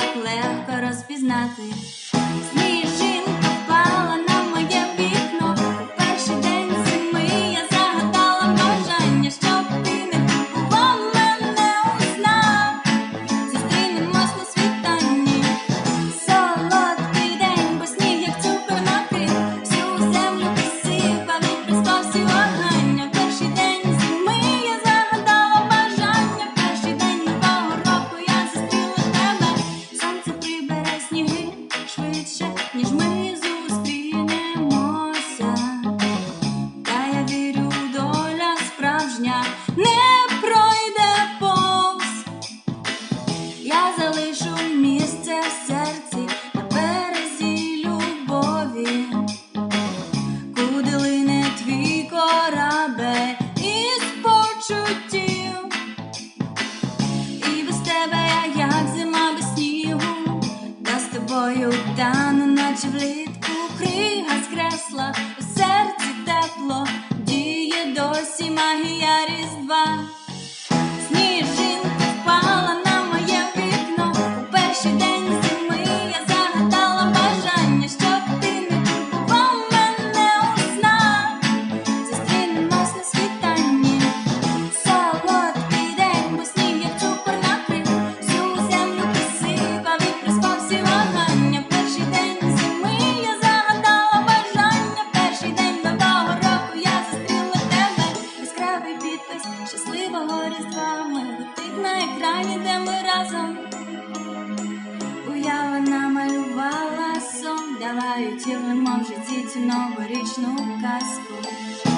так легко розпізнати. тобою Тане, наче влітку крига скресла, у серці тепло, діє досі магія різдва. Вставають і в житті новорічну казку.